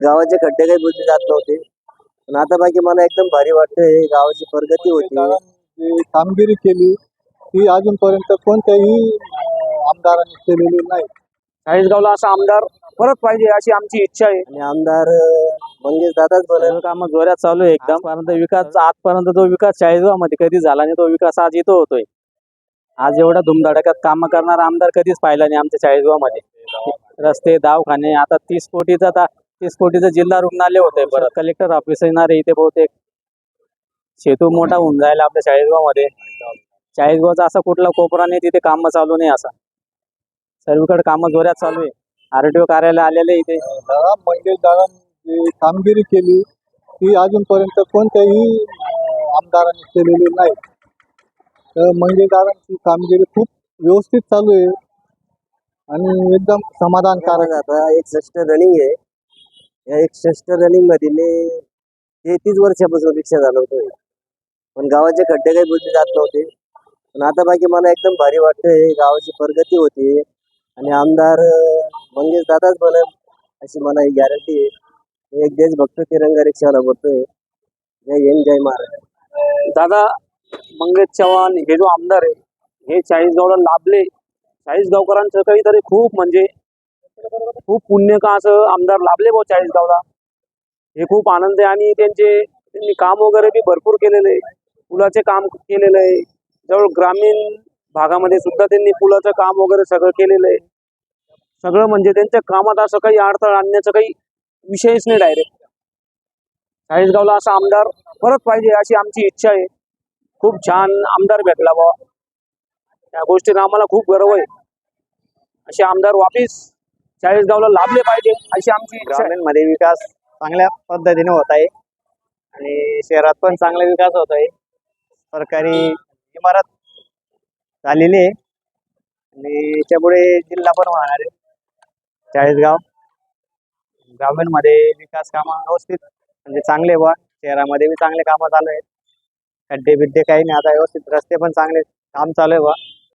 गावाचे खड्डे काही बुजले जात नव्हते. पण आता बाकी मला एकदम भारी वाटतंय गावाची प्रगती होती. कामगिरी केली ती अजूनपर्यंत कोणत्याही आमदारांनी केलेली नाही. चाळीसगावला असा आमदार परत पाहिजे अशी आमची इच्छा आहे. आणि आमदार मंगेश दादाच बरं. कामं जोरात चालू आहे एकदम. पर्यंत विकास आजपर्यंत जो विकास चाळीसगावमध्ये कधी झाला नाही तो विकास आज इथं होतोय. आज एवढा धुमधडाक्यात काम करणारा आमदार कधीच पाहिला नाही आमच्या चाळीसगावमध्ये रस्ते दवाखाने आता तीस कोटीचा आता तीस कोटीचं जिल्हा रुग्णालय होतंय परत. कलेक्टर ऑफिस येणार आहे इथे बहुतेक. सेतू मोठा होऊन जायला आपल्या चाळीसगावमध्ये चाळीसगावचा असा कुठला कोपरा नाही तिथे काम चालू नाही असा. सर्वीकडे कामं जोरात चालू आहे. आरटीओ कार्यालय आलेले इथे. दादा मंगेश दादांनी जी कामगिरी केली ती अजूनपर्यंत कोणत्याही आमदारांनी केलेली नाही. तर मंगेश दादांची कामगिरी खूप व्यवस्थित चालू आहे. आणि एकदम समाधानकारक आता एकसष्ट रनिंग आहे. या एकसष्ट रनिंगमध्ये मी तेहतीस वर्षापासून रिक्षा चालवतोय. पण गावाचे खड्डे काही बुजले जात नव्हते. पण आता बाकी मला एकदम भारी वाटतंय. गावाची प्रगती होती. आणि आमदार मंगेश दादाच बनल अशी मला गॅरंटी आहे. मी एक देशभक्त तिरंगा रिक्षाला बोलतोय. जय हिंद जय महाराज. दादा मंगेश चव्हाण हे जो आमदार आहे हे चाळीसगावला लाभले. चाळीसगावकरांचं काहीतरी खूप म्हणजे खूप पुण्य का असं आमदार लाभले भाऊ चाळीसगावला हे खूप आनंद आहे आणि त्यांचे त्यांनी काम वगैरे बी भरपूर केलेलं आहे. पुलाचे काम केलेलं आहे. जवळ ग्रामीण भागामध्ये सुद्धा त्यांनी पुलाचं काम वगैरे सगळं केलेलं आहे. सगळं म्हणजे त्यांच्या कामात असं काही अडथळा आणण्याचा काही विषयच नाही डायरेक्ट चाळीसगावला असा आमदार परत पाहिजे अशी आमची इच्छा आहे. खूप छान आमदार भेटला बाबा या गोष्टीनं आम्हाला खूप गर्व आहे. असे आमदार वापिस चाळीसगावला लाभले पाहिजे अशी आमची इच्छा आहे. मध्ये विकास चांगल्या पद्धतीने होत आहे आणि शहरात पण चांगला विकास होत आहे. सरकारी इमारत झालेली आहे आणि त्यामुळे जिल्हा पण होणार आहे. चाळीसगाव ग्रामीणमध्ये विकास कामं व्यवस्थित म्हणजे चांगले बा शहरामध्ये बी चांगले कामं चालू आहेत. खड्डे बिड्डे काही नाही आता व्यवस्थित रस्ते पण चांगले काम चालू आहे बा.